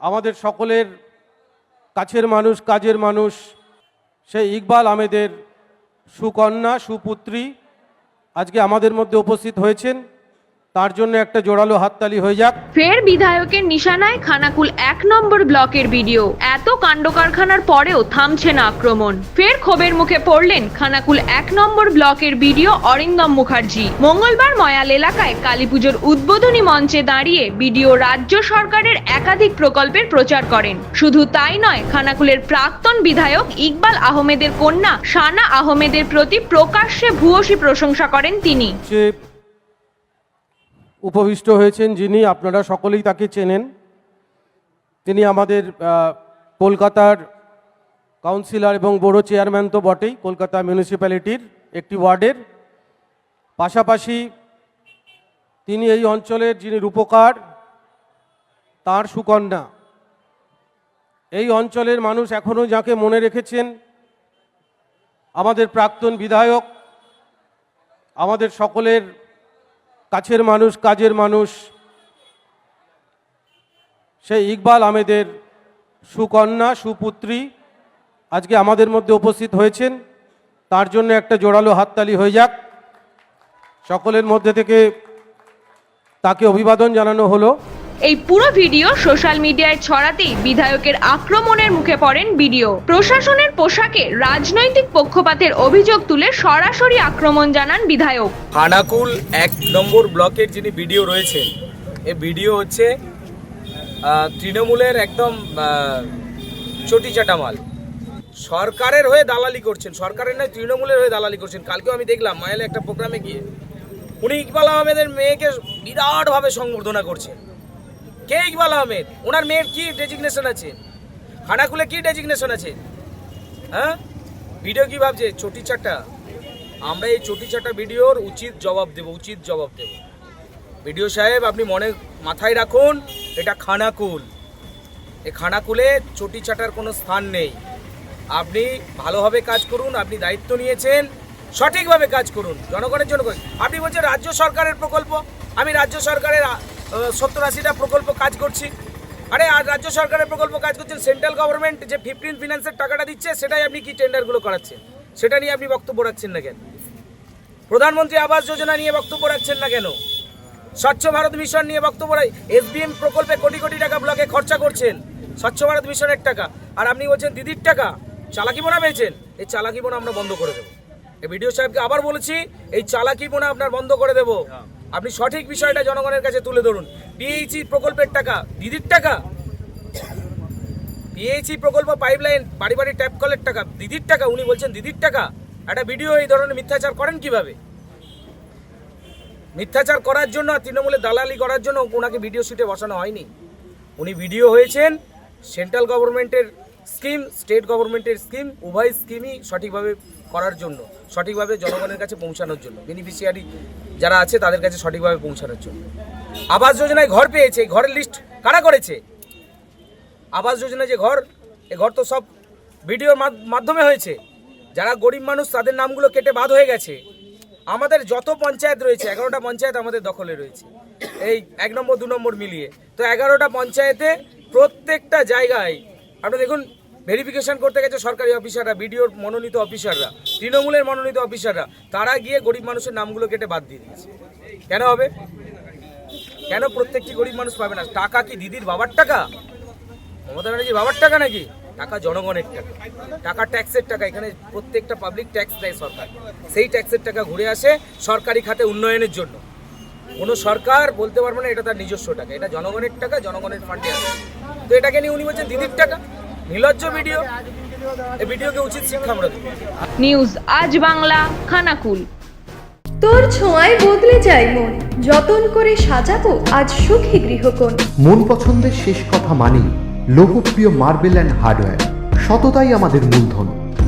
আমাদের সকলের কাছের মানুষ, কাজের মানুষ, সেই ইকবাল আমেদের সুকন্যা, সুপুত্রী আজকে আমাদের মধ্যে উপস্থিত হয়েছেন। তার জন্য একটা জোরালো হাততালি হয়ে যাক। ফের বিধায়কের নিশানায় খানাকুল এক নম্বর ব্লকের ভিডিও এত কাণ্ড কারখানার পরেও থামছে না আক্রমণ। ফের ক্ষোভের মুখে পড়লেন খানাকুল এক নম্বর ব্লকের ভিডিও অরিন্দম মুখার্জি। মঙ্গলবার ময়াল এলাকায় কালীপুজোর উদ্বোধনী মঞ্চে দাঁড়িয়ে ভিডিও রাজ্য সরকারের একাধিক প্রকল্পের প্রচার করেন। শুধু তাই নয় খানাকুলের প্রাক্তন বিধায়ক ইকবাল আহমেদের কন্যা সানা আহমেদের প্রতি প্রকাশ্যে ভূয়সী প্রশংসা করেন তিনি। উপবিষ্ট হয়েছেন যিনি, আপনারা সকলেই তাকে চেনেন। তিনি আমাদের কলকাতার কাউন্সিলর এবং বড় চেয়ারম্যান তো বটেই, কলকাতা মিউনিসিপ্যালিটির একটি ওয়ার্ডের। পাশাপাশি তিনি এই অঞ্চলের যিনি রূপকার, তার সুকন্যা। এই অঞ্চলের মানুষ এখনও যাকে মনে রেখেছেন, আমাদের প্রাক্তন বিধায়ক, আমাদের সকলের কাছের মানুষ, কাজের মানুষ। সেই ইকবাল আমেদের সুকন্যা, সুপুত্রী আজকে আমাদের মধ্যে উপস্থিত হয়েছেন। তার জন্য একটা জোরালো হাততালি হয়ে যাক। সকলের মধ্যে থেকে তাকে অভিবাদন জানানো হলো। এই পুরো ভিডিও সোশ্যাল মিডিয়ায় ছড়াতেই বিধায়কের আক্রমণের মুখে পড়েন বিডিও। প্রশাসনের পোশাকে রাজনৈতিক পক্ষপাতের অভিযোগ তুলে সরাসরি আক্রমণ জানান বিধায়ক। খানাকুল এক নম্বর ব্লকের যিনি ভিডিও রয়েছেন এই ভিডিও হচ্ছে তৃণমূলের একদম চটি চাটামাল সরকারের হয়ে দালালি করছেন, সরকারের নয়, তৃণমূলের হয়ে দালালি করছেন। কালকেও আমি দেখলাম মায়ালে একটা প্রোগ্রামে গিয়ে। উনি ইকবাল আহমেদের মেয়েকে বিরাটভাবে সংবর্ধনা করছেন। কে ইকবাল আহমেদ ওনার মেয়ের কি ডেজিগনেশন আছে? খানাকুলে কি ডেজিগনেশন আছে? হ্যাঁ? ভিডিও কি ভাবছে? চটি চাটা আমরা এই চটি চাটা ভিডিওর উচিত জবাব দেব, উচিত জবাব দেব। ভিডিও সাহেব, আপনি মনে, মাথায় রাখুন, এটা খানাকুল। এই খানাকুলে চটি চাটার কোনো স্থান নেই। আপনি ভালোভাবে কাজ করুন, আপনি দায়িত্ব নিয়েছেন, সঠিকভাবে কাজ করুন। জনগণের জন্য আপনি বলছেন রাজ্য সরকারের প্রকল্প। আমি রাজ্য সরকারের সত্তর আশিটা প্রকল্প কাজ করছি। আরে, আর রাজ্য সরকারের প্রকল্প কাজ করছেন সেন্ট্রাল গভর্নমেন্ট, যে ফিফটিন ফিনান্সের টাকাটা দিচ্ছে, সেটাই আপনি কি টেন্ডারগুলো করাচ্ছেন? সেটা নিয়ে আপনি বক্তব্য রাখছেন না কেন? প্রধানমন্ত্রী আবাস যোজনা নিয়ে বক্তব্য রাখছেন না কেন? স্বচ্ছ ভারত মিশন নিয়ে বক্তব্য এসবিএম প্রকল্পে কোটি কোটি টাকা ব্লকে খরচা করছেন। স্বচ্ছ ভারত মিশনের টাকা। আর আপনি বলছেন, দিদির টাকা? চালাকি বোনা পেয়েছেন? এই চালাকি বোনা আমরা বন্ধ করে দেবো। ভিডিও সাহেবকে আবার বলেছি, এই চালাকি বোনা আপনার বন্ধ করে দেবো। আপনি সঠিক বিষয়টা জনগণের কাছে তুলে ধরুন। পিএইচই প্রকল্পের টাকা, দিদির টাকা? পিএইচই প্রকল্প পাইপলাইন বাড়ি বাড়ি ট্যাপ কলের টাকা, দিদির টাকা? উনি বলছেন, দিদির টাকা? একটা ভিডিও এই ধরনের মিথ্যাচার করেন কীভাবে? মিথ্যাচার করার জন্য আর তৃণমূলের দালালি করার জন্য ওনাকে ভিডিও শুটে বসানো হয়নি। উনি ভিডিও হয়েছেন সেন্ট্রাল গভর্নমেন্টের স্কিম স্টেট গভর্নমেন্টের স্কিম উভয় স্কিমই সঠিকভাবে করার জন্য, সঠিকভাবে জনগণের কাছে পৌঁছানোর জন্য বেনিফিশিয়ারি যারা আছে তাদের কাছে সঠিকভাবে পৌঁছানোর জন্য। আবাস যোজনায় ঘর পেয়েছে ঘরের লিস্ট কারা করেছে? আবাস যোজনা যে ঘর, এ ঘর তো সব ভিডিওর মাধ- মাধ্যমে হয়েছে। যারা গরিব মানুষ তাদের নামগুলো কেটে বাদ হয়ে গেছে। আমাদের যত পঞ্চায়েত রয়েছে, এগারোটা পঞ্চায়েত আমাদের দখলে রয়েছে। এই এক নম্বর, দু নম্বর মিলিয়ে। তো এগারোটা পঞ্চায়েতে প্রত্যেকটা জায়গায়, আপনি দেখুন ভেরিফিকেশন করতে গেছে সরকারি অফিসাররা, বিডিওর মনোনীত অফিসাররা, তৃণমূলের মনোনীত অফিসাররা, তারা গিয়ে গরিব মানুষের নামগুলো কেটে বাদ দিয়ে দিয়েছে। কেন হবে? কেন প্রত্যেকটি গরিব মানুষ পাবে না? টাকা কি দিদির বাবার টাকা? মমতা ব্যানার্জি বাবার টাকা নাকি? টাকা জনগণের টাকা। টাকা ট্যাক্সের টাকা, এখানে প্রত্যেকটা পাবলিক ট্যাক্স দেয় সরকার। সেই ট্যাক্সের টাকা ঘুরে আসে সরকারি খাতে উন্নয়নের জন্য। কোনো সরকার বলতে পারবে না, এটা তার নিজস্ব টাকা। এটা জনগণের টাকা, জনগণের ফান্ডে আছে। তো এটাকে নিয়ে উনি বলছেন দিদির টাকা। নির্লজ্জ ভিডিও এই ভিডিওকে উচিত শিক্ষা আমরা দেব। নিউজ আজ বাংলা খানাকুল। তোর ছোঁয়ায় বদলে যায় মন যতন করে সাজাবো আজ সুখী গৃহকোণ। মন পছন্দের শেষ কথা মানি লোকপ্রিয় মার্বেল অ্যান্ড হার্ডওয়্যার সততাই আমাদের মূলধন।